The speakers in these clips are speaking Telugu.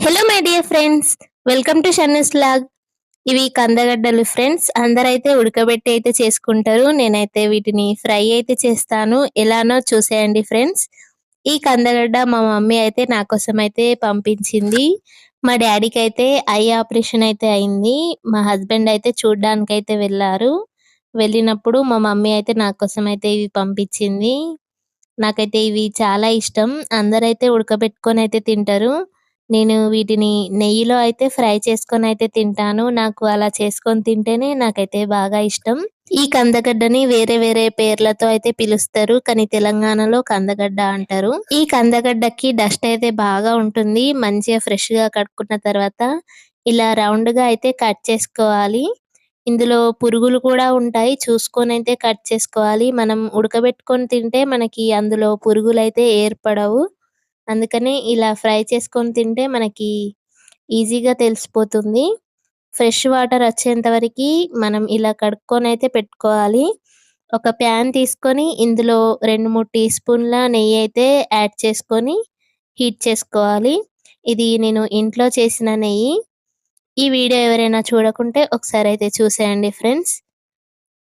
Hello my dear friends welcome to షన్నస్ లాగ్ ఇవి కందగడ్డలు ఫ్రెండ్స్ అందరైతే ఉడకబెట్టి అయితే చేసుకుంటారు. నేనైతే వీటిని ఫ్రై అయితే చేస్తాను. ఎలానో చూసేయండి ఫ్రెండ్స్ ఈ కందగడ్డ మా మమ్మీ అయితే నా కోసం అయితే పంపించింది. మా డాడీకి అయితే ఐ ఆపరేషన్ అయితే అయింది. మా హస్బెండ్ అయితే చూడ్డానికి అయితే వెళ్ళారు. వెళ్ళినప్పుడు మా మమ్మీ అయితే నా కోసం అయితే ఇవి పంపించింది. నాకైతే ఇవి చాలా ఇష్టం. అందరైతే ఉడకబెట్టుకొని అయితే తింటారు. నేను వీటిని నెయ్యిలో అయితే ఫ్రై చేసుకొని అయితే తింటాను. నాకు అలా చేసుకొని తింటేనే నాకైతే బాగా ఇష్టం. ఈ కందగడ్డని వేరే వేరే పేర్లతో అయితే పిలుస్తారు కానీ తెలంగాణలో కందగడ్డ అంటారు. ఈ కందగడ్డకి డస్ట్ అయితే బాగా ఉంటుంది. మంచిగా ఫ్రెష్గా కడుక్కున్న తర్వాత ఇలా రౌండ్గా అయితే కట్ చేసుకోవాలి. ఇందులో పురుగులు కూడా ఉంటాయి. చూసుకొని అయితే కట్ చేసుకోవాలి. మనం ఉడకబెట్టుకొని తింటే మనకి అందులో పురుగులు అయితే ఏర్పడవు. అందుకనే ఇలా ఫ్రై చేసుకొని తింటే మనకి ఈజీగా తెలిసిపోతుంది. ఫ్రెష్ వాటర్ వచ్చేంత వరకు మనం ఇలా కడుక్కొని అయితే పెట్టుకోవాలి. ఒక ప్యాన్ తీసుకొని ఇందులో రెండు మూడు టీ స్పూన్ల నెయ్యి అయితే యాడ్ చేసుకొని హీట్ చేసుకోవాలి. ఇది నేను ఇంట్లో చేసిన నెయ్యి. ఈ వీడియో ఎవరైనా చూడకుంటే ఒకసారి అయితే చూసేయండి ఫ్రెండ్స్.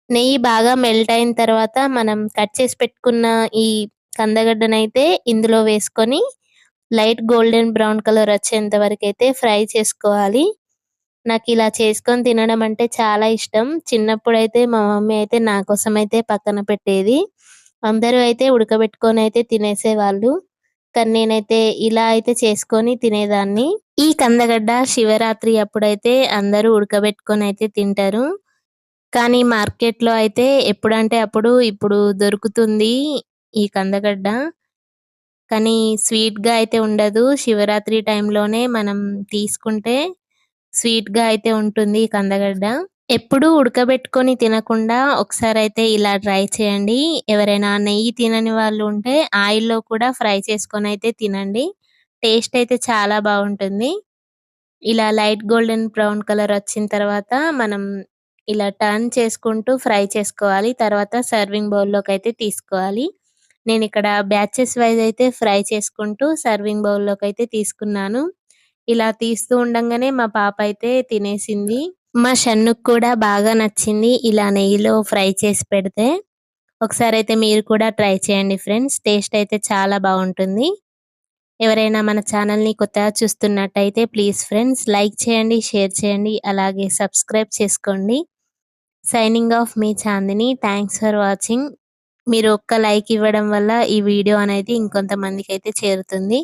నెయ్యి బాగా మెల్ట్ అయిన తర్వాత మనం కట్ చేసి పెట్టుకున్న ఈ కందగడ్డనైతే ఇందులో వేసుకొని లైట్ గోల్డెన్ బ్రౌన్ కలర్ వచ్చేంత వరకు అయితే ఫ్రై చేసుకోవాలి. నాకు ఇలా చేసుకొని తినడం అంటే చాలా ఇష్టం. చిన్నప్పుడు అయితే మా మమ్మీ అయితే నా కోసం అయితే పక్కన పెట్టేది. అందరూ అయితే ఉడకబెట్టుకొని అయితే తినేసేవాళ్ళు. కానీ నేనైతే ఇలా అయితే చేసుకొని తినేదాన్ని. ఈ కందగడ్డ శివరాత్రి అప్పుడైతే అందరూ ఉడకబెట్టుకొని అయితే తింటారు. కానీ మార్కెట్లో అయితే ఎప్పుడంటే అప్పుడు ఇప్పుడు దొరుకుతుంది. ఈ కందగడ్డ. కానీ స్వీట్గా అయితే ఉండదు. శివరాత్రి టైంలోనే మనం తీసుకుంటే స్వీట్గా అయితే ఉంటుంది ఈ కందగడ్డ. ఎప్పుడూ ఉడకబెట్టుకొని తినకుండా ఒకసారి అయితే ఇలా ట్రై చేయండి. ఎవరైనా నెయ్యి తినని వాళ్ళు ఉంటే ఆయిల్లో కూడా ఫ్రై చేసుకొని అయితే తినండి. టేస్ట్ అయితే చాలా బాగుంటుంది. ఇలా లైట్ గోల్డెన్ బ్రౌన్ కలర్ వచ్చిన తర్వాత మనం ఇలా టర్న్ చేసుకుంటూ ఫ్రై చేసుకోవాలి. తర్వాత సర్వింగ్ బౌల్లోకి అయితే తీసుకోవాలి. నేను ఇక్కడ బ్యాచెస్ వైజ్ అయితే ఫ్రై చేసుకుంటూ సర్వింగ్ బౌల్లోకి అయితే తీసుకున్నాను. ఇలా తీస్తూ ఉండంగానే మా పాప అయితే తినేసింది. మా షన్నుకు కూడా బాగా నచ్చింది ఇలా నెయ్యిలో ఫ్రై చేసి పెడితే. ఒకసారి అయితే మీరు కూడా ట్రై చేయండి ఫ్రెండ్స్ టేస్ట్ అయితే చాలా బాగుంటుంది. ఎవరైనా మన ఛానల్ని కొత్తగా చూస్తున్నట్టయితే ప్లీజ్ ఫ్రెండ్స్ లైక్ చేయండి షేర్ చేయండి అలాగే సబ్స్క్రైబ్ చేసుకోండి. సైనింగ్ ఆఫ్ మీ చాందిని థ్యాంక్స్ ఫర్ వాచింగ్. మీరు ఒక్క లైక్ ఇవ్వడం వల్ల ఈ వీడియో అనేది ఇంకొంతమందికి అయితే చేరుతుంది.